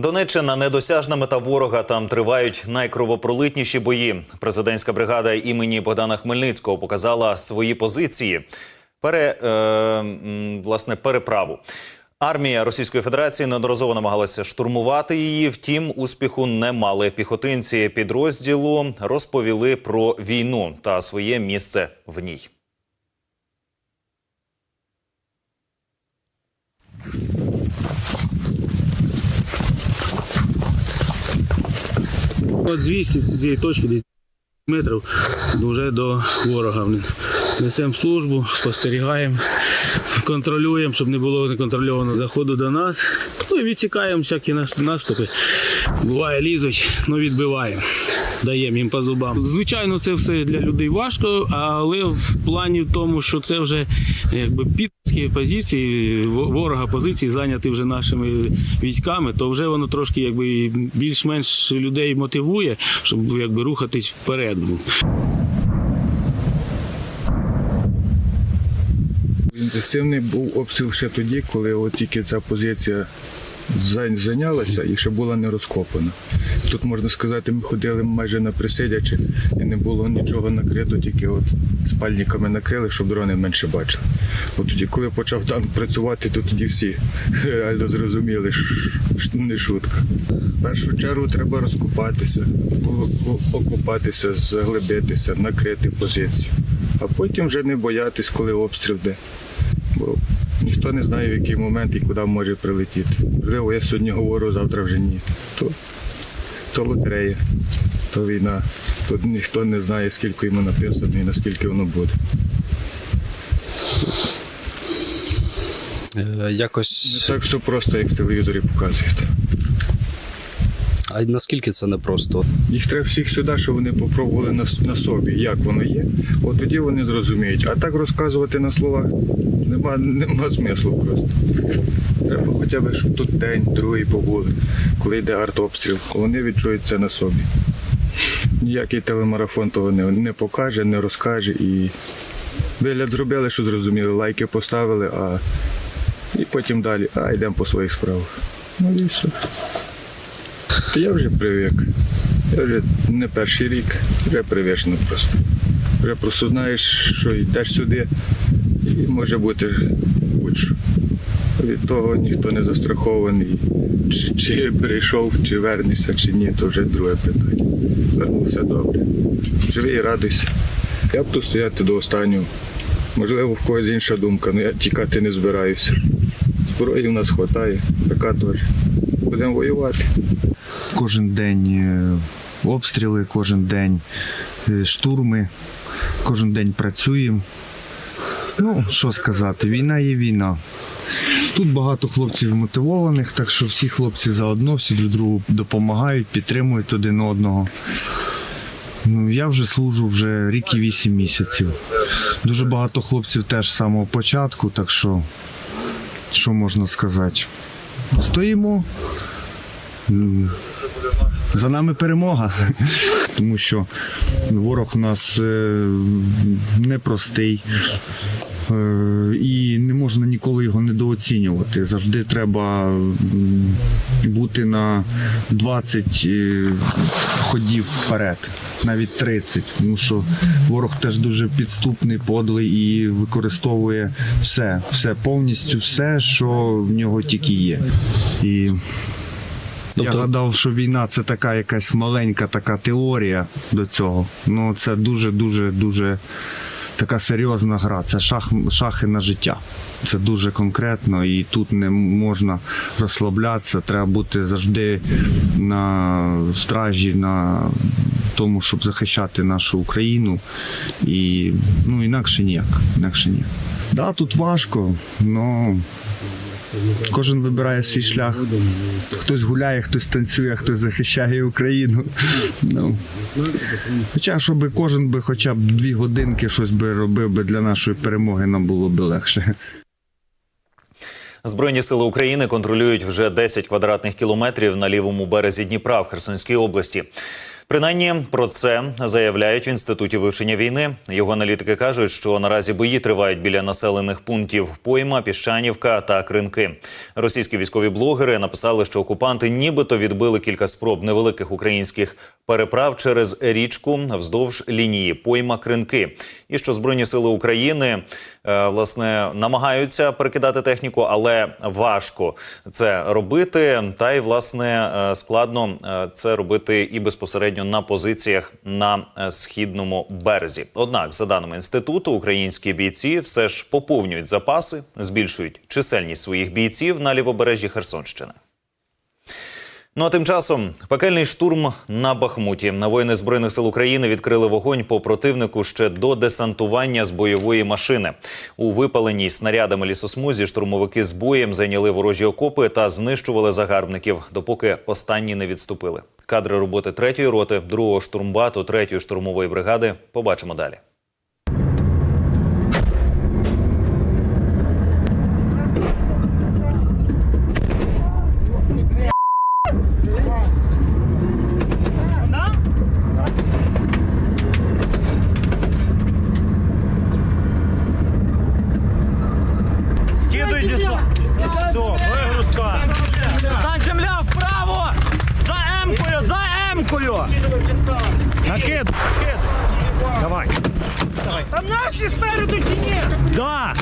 Донеччина недосяжна мета ворога. Там тривають найкровопролитніші бої. Президентська бригада імені Богдана Хмельницького показала свої позиції. Пере, е, власне, переправу. Армія Російської Федерації неодноразово намагалася штурмувати її. Втім, успіху не мали. Піхотинці підрозділу розповіли про війну та своє місце в ній. От звідси, цієї точки, десь метрів, вже до ворога. Несемо службу, спостерігаємо, контролюємо, щоб не було неконтрольованого заходу до нас. Ну і відсікаємо всякі наступи. Буває, лізуть, ну відбиваємо. Даємо їм по зубам. Звичайно, це все для людей важко, але в плані в тому, що це вже якби підські позиції, ворога позиції зайняті вже нашими військами, то вже воно трошки якби більш-менш людей мотивує, щоб якби рухатись вперед. Інтенсивний був обстріл ще тоді, коли от тільки ця позиція зайнялася і ще була не розкопана. Тут можна сказати, ми ходили майже на присидячи, і не було нічого накрито, тільки от спальниками накрили, щоб дрони менше бачили. От тоді, коли почав танк працювати, то тоді всі реально зрозуміли, що не шутка. В першу чергу треба розкопатися, окупатися, заглибитися, накрити позицію. А потім вже не боятись, коли обстріл йде. Ніхто не знає, в який момент і куди може прилетіти. Можливо, я сьогодні говорю, завтра вже ні. То, то лотерея, то війна. Тут ніхто не знає, скільки йому написано і наскільки воно буде. Якось... Не так все просто, як в телевізорі показують. А наскільки це непросто? Їх треба всіх сюди, щоб вони попробували на, на собі, як воно є. От тоді вони зрозуміють. А так розказувати на словах нема, нема смислу просто. Треба хоча б, щоб тут день, другий побули, коли йде артобстріл. Вони відчують це на собі. Ніякий телемарафон того не, не покаже, не розкаже. І вигляд зробили, що зрозуміли, лайки поставили, а і потім далі, а йдемо по своїх справах. Ну і все. Я вже привик. Я вже не перший рік, вже привичний просто. Вже просто знаєш, що йдеш сюди і може бути будь-що. Від того ніхто не застрахований. Чи, чи прийшов, чи вернешся, чи ні, то вже друге питання. Вернувся добре. Живи і радуйся. Я буду стояти до останнього. Можливо, в когось інша думка, але я тікати не збираюся. Зброї в нас вистачає, така теж. Будемо воювати. Кожен день е, обстріли, кожен день е, штурми, кожен день працюємо. Ну, що сказати, війна є війна. Тут багато хлопців мотивованих, так що всі хлопці заодно, всі друг другу допомагають, підтримують один одного. Ну, я вже служу вже рік і вісім місяців. Дуже багато хлопців теж з самого початку, так що, що можна сказати? Стоїмо, за нами перемога, тому що ворог у нас е, непростий. Е, І не можна ніколи його недооцінювати. Завжди треба бути на 20 е, ходів вперед, навіть 30. Тому що ворог теж дуже підступний, подлий і використовує все, все повністю все, що в нього тільки є. І Тобто- я гадав, що війна це така якась маленька така теорія до цього. Ну це дуже, дуже, дуже така серйозна гра. Це шах, шахи на життя. Це дуже конкретно, і тут не можна розслаблятися. Треба бути завжди на стражі, на тому, щоб захищати нашу Україну. І ну інакше ніяк. Інакше ніяк. Да, тут важко, але Кожен вибирає свій шлях. Хтось гуляє, хтось танцює, хтось захищає Україну. Ну. Хоча, щоб кожен би хоча б дві годинки щось би робив би для нашої перемоги, нам було б легше. Збройні сили України контролюють вже 10 квадратних кілометрів на лівому березі Дніпра в Херсонській області. Принаймні про це заявляють в інституті вивчення війни. Його аналітики кажуть, що наразі бої тривають біля населених пунктів Пойма, Піщанівка та Кринки. Російські військові блогери написали, що окупанти нібито відбили кілька спроб невеликих українських переправ через річку вздовж лінії Пойма Кринки, і що збройні сили України е, власне намагаються перекидати техніку, але важко це робити. Та й власне е, складно е, це робити і безпосередньо на позиціях на е, східному березі. Однак, за даними інституту, українські бійці все ж поповнюють запаси, збільшують чисельність своїх бійців на лівобережжі Херсонщини. Ну а тим часом пекельний штурм на Бахмуті. На воїни збройних сил України відкрили вогонь по противнику ще до десантування з бойової машини. У випаленій снарядами лісосмузі штурмовики з боєм зайняли ворожі окопи та знищували загарбників, допоки останні не відступили. Кадри роботи третьої роти, другого штурмбату, третьої штурмової бригади. Побачимо далі. Скидуй десант. Все, вигрузка. Стань земля вправо. За М-кою, за М-кою. Накид, накид. Давай. Давай. Там наші спереду чи ні? Да.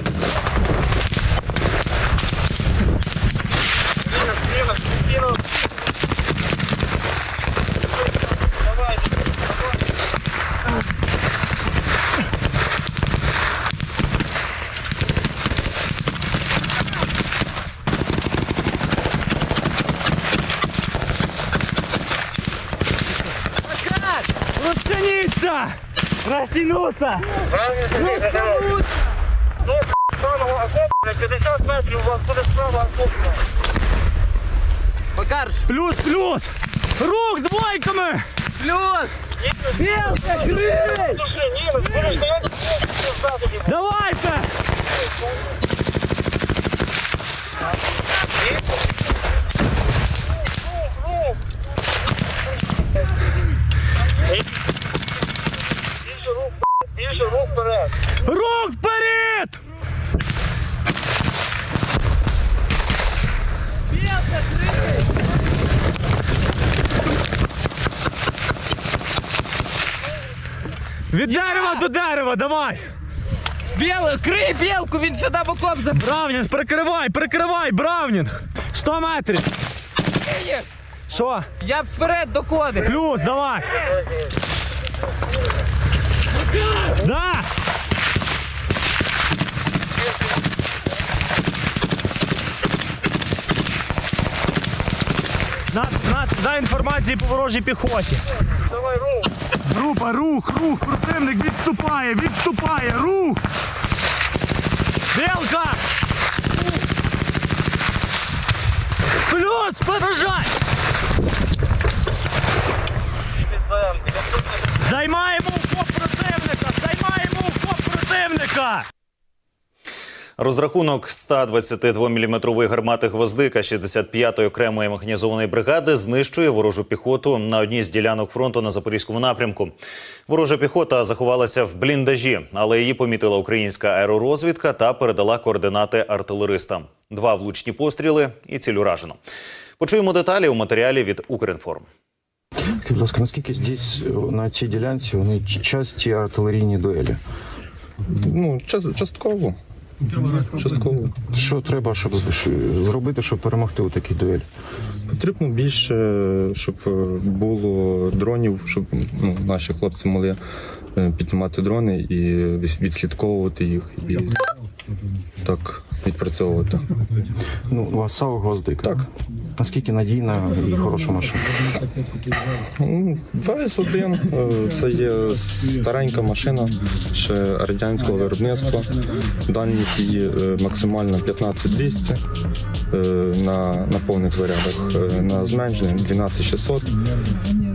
Розтяніться! Растянуться! Плюс, плюс! Рук двойками! Плюс! Белка, крыль! Давайте! Рук вперед! Від дерева до дерева, давай! Біл, крий білку, він сюди боком забрав. Бравнін, прикривай, прикривай, бравнін! 100 метрів! Що? Я вперед до коди. Плюс, давай! Да! На, на, дай інформації по ворожій піхоті. Давай рух. Група, рух, рух, противник відступає, відступає, рух! Білка! Плюс, подражай! Займаємо укоп противника! Займаємо укоп противника! Розрахунок 122-мм гармати гвоздика 65-ї окремої механізованої бригади знищує ворожу піхоту на одній з ділянок фронту на запорізькому напрямку. Ворожа піхота заховалася в бліндажі, але її помітила українська аеророзвідка та передала координати артилеристам. Два влучні постріли і ціль уражено. Почуємо деталі у матеріалі від Укрінформ. Будь ласка, наскільки здесь е, на цій ділянці вони часті артилерійні дуелі? Ну, час- частково. Частково. Що треба, щоб зробити, щоб перемогти у такій дуелі? Потрібно більше, щоб е, було дронів, щоб ну, наші хлопці могли е, піднімати дрони і відслідковувати їх і так відпрацьовувати. Ну, у вас САУ гвоздик. Так. Наскільки надійна і хороша машина? Ну, ВС-1 е, це є старенька машина ще радянського виробництва. Дальність її е, максимально 15200 е, на, на повних зарядах, на зменшенні 12600.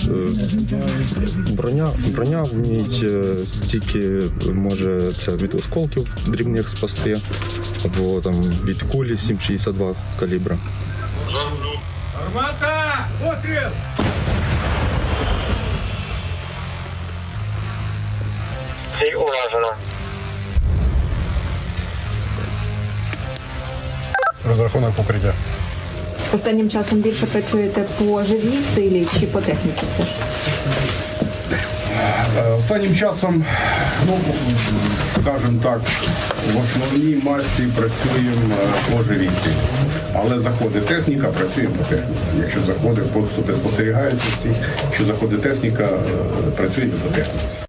Е, броня броня в ній е, тільки е, може це від осколків дрібних спасти, або там від кулі 7,62 калібра. Армата! Покрив! Ціль. Розрахунок покриття. Останнім часом більше працюєте по живій силі чи по техніці все ж? Останнім часом, ну, скажімо так, в основній масі працюємо е, по живій силі. Але заходить техніка, працюємо по техніці. Якщо заходить, поступи спостерігаються всі. Якщо заходить техніка, е, працюємо по техніці.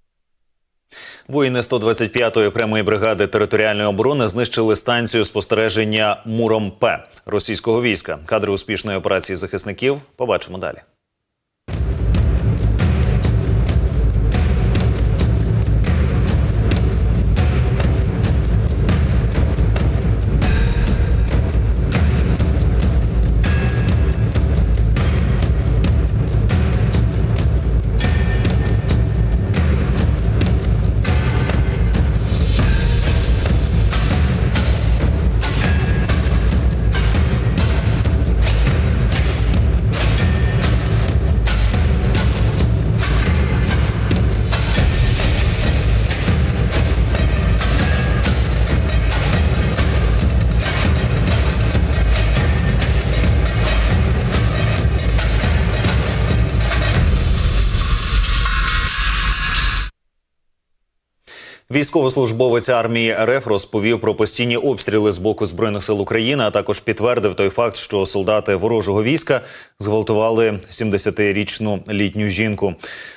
Воїни 125-ї окремої бригади територіальної оборони знищили станцію спостереження Муром П російського війська. Кадри успішної операції захисників побачимо далі. Військовослужбовець армії РФ розповів про постійні обстріли з боку збройних сил України, а також підтвердив той факт, що солдати ворожого війська зґвалтували 70-річну літню жінку.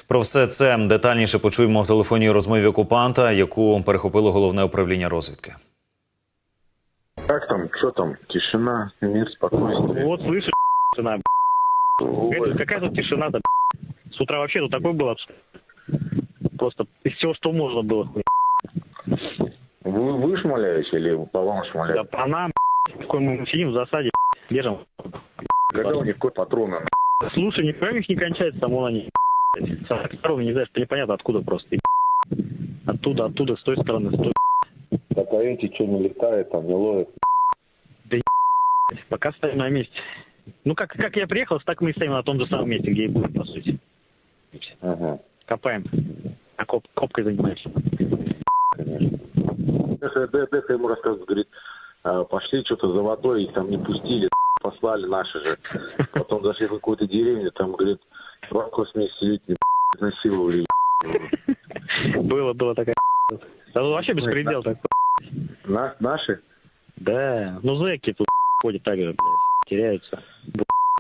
Про все це детальніше почуємо в телефонній розмові окупанта, яку перехопило головне управління розвідки. Как там, что там? Тишина, мир, спокойствие. Вот слышишь, тишина. Говорит, Какая тут тишина-то? С утра вообще тут такой было. Просто из всего, что можно было. Вы, вы шмаляете или по вам Да шмаляют? по нам, какой мы сидим в засаде, держим. Когда у них какой патрон? Слушай, ни в них не кончается, там вон они. С стороны, не знаю, что непонятно откуда просто. Оттуда, оттуда, с той стороны, с той. Так а эти что не летают, там не ловят? Пока стоим на месте. Ну, как, как я приехал, так мы и стоим на том же самом месте, где и были, по сути. Ага, Копаем. А коп, копкой занимаемся. Деха, Де- Деха ему рассказывает, говорит, «А, пошли что-то за водой, их там не пустили, послали наши же. Потом зашли в какую-то деревню, там, говорит, два семидесятилетний насиловали. Было, было такая Да тут вообще беспредел такой. На, наши? Да, ну зэки тут ходят так же, блядь, теряются.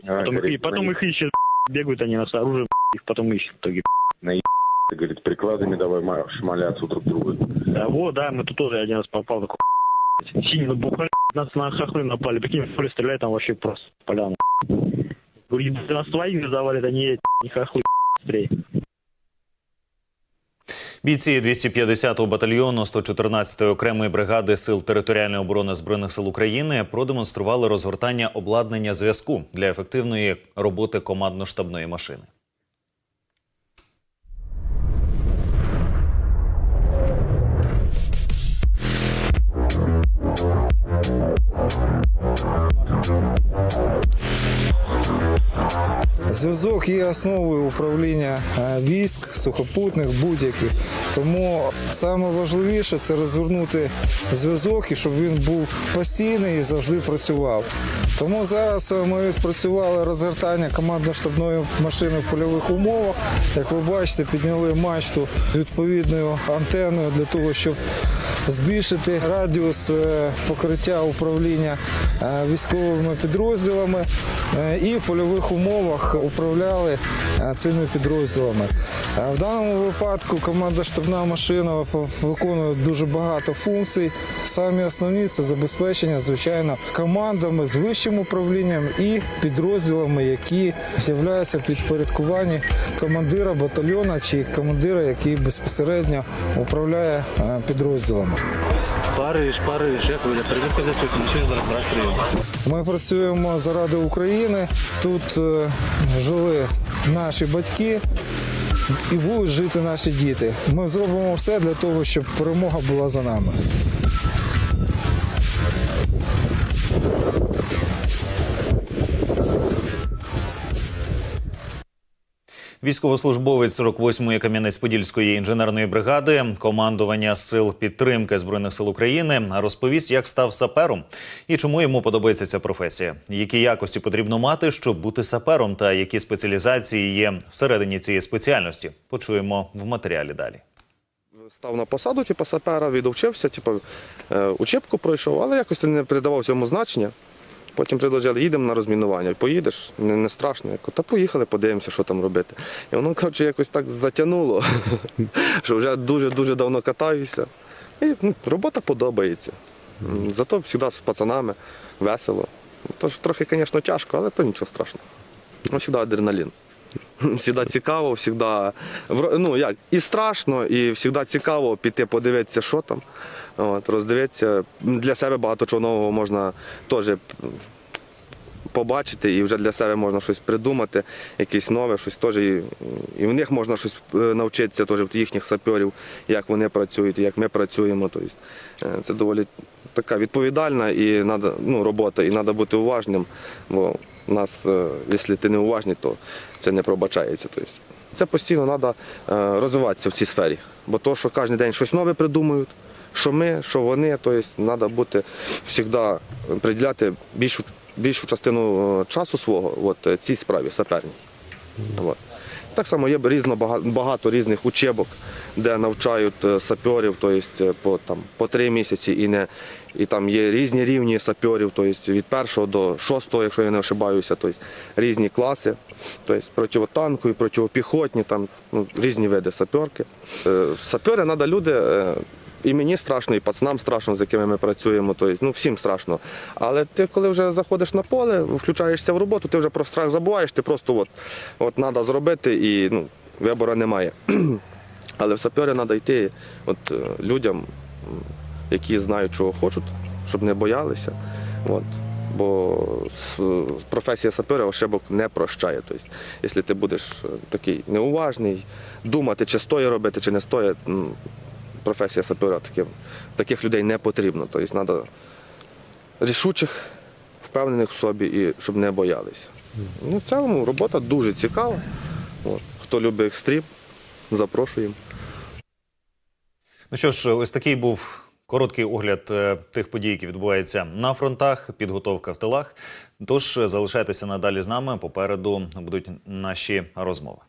А, Потом, их, говорит, и потом на- их ищут, бегают они с оружием, их потом ищут в итоге. говорит, прикладами давай ма- шмаляться друг друга. Да, вот, да, мы тут тоже один раз попал такой синий, ну буквально нас на хохлы напали, прикинь, в поле стреляют, там вообще просто поляна. Говорит, нас своих завалят, а не эти, не хохлы, быстрее. Бійці 250-го батальйону 114-ї окремої бригади сил територіальної оборони збройних сил України продемонстрували розгортання обладнання зв'язку для ефективної роботи командно-штабної машини. Зв'язок є основою управління е, військ, сухопутних, будь-яких. Тому саме важливіше це розвернути зв'язок і щоб він був постійний і завжди працював. Тому зараз е, ми відпрацювали розгортання командно-штабної машини в польових умовах. Як ви бачите, підняли мачту відповідною антеною для того, щоб збільшити радіус е, покриття управління е, військовими підрозділами е, і в польових умовах управляли цими підрозділами. В даному випадку команда штабна машина виконує дуже багато функцій. Самі основні це забезпечення, звичайно, командами з вищим управлінням і підрозділами, які являються в підпорядкуванні командира батальйона чи командира, який безпосередньо управляє підрозділами. Париж, Париж, як ви приїхали тут, нічого зараз прийом. Ми працюємо заради України. Тут е, жили наші батьки і будуть жити наші діти. Ми зробимо все для того, щоб перемога була за нами. Військовослужбовець 48-ї Кам'янець-Подільської інженерної бригади, командування сил підтримки збройних сил України розповість, як став сапером і чому йому подобається ця професія, які якості потрібно мати, щоб бути сапером, та які спеціалізації є всередині цієї спеціальності. Почуємо в матеріалі далі. Став на посаду, типу, сапера, відучився, типу, е, учебку пройшов, але якось не придавав цьому значення. Потім предложили, їдемо на розмінування. Поїдеш, не, не страшно. Я кажу, та поїхали, подивимося, що там робити. І воно, коротше, якось так затягнуло, що вже дуже-дуже давно катаюся. І ну, робота подобається. Зато завжди з пацанами весело. Тож трохи, звісно, тяжко, але то нічого страшного. Ну, завжди адреналін. Всегда цікаво, всегда, ну як, і страшно, і завжди цікаво піти подивитися, що там. От, роздивитися. Для себе багато чого нового можна теж побачити, і вже для себе можна щось придумати, якесь нове, щось теж. І, і в них можна щось е, навчитися теж, в їхніх саперів, як вони працюють, як ми працюємо. Тобто, це доволі така відповідальна і надо, ну, робота, і треба бути уважним, бо нас, е, якщо ти не уважний, то це не пробачається. Тобто, це постійно треба розвиватися в цій сфері, бо то, що кожен день щось нове придумують, що ми, що вони, тобто треба бути завжди приділяти більшу, більшу частину е, часу свого от, е, цій справі саперній. Так само є різно багато, різних учебок, де навчають сапьорів саперів, тобто е, по, там, по три місяці, і, не, і там є різні рівні саперів, тобто від першого до шостого, якщо я не ошибаюся, тобто різні класи, тобто противотанкові, противопіхотні, там ну, різні види саперки. Е, Сапери треба люди. І мені страшно, і пацанам страшно, з якими ми працюємо, тобто, ну всім страшно. Але ти, коли вже заходиш на поле, включаєшся в роботу, ти вже про страх забуваєш, ти просто от, от треба зробити і ну, вибору немає. Але в сапери треба йти от, е, людям, які знають, чого хочуть, щоб не боялися. От. Бо професія сапера ошибок не прощає. Тобто, якщо ти будеш е, такий неуважний, думати, чи стоїть робити, чи не стоїть, професія сапера таким, таких людей не потрібно. Тобто треба рішучих, впевнених в собі і щоб не боялися. Ну, в цілому робота дуже цікава. От. Хто любить екстрім, запрошуємо. Ну що ж, ось такий був короткий огляд е, тих подій, які відбуваються на фронтах, підготовка в тилах. Тож залишайтеся надалі з нами. Попереду будуть наші розмови.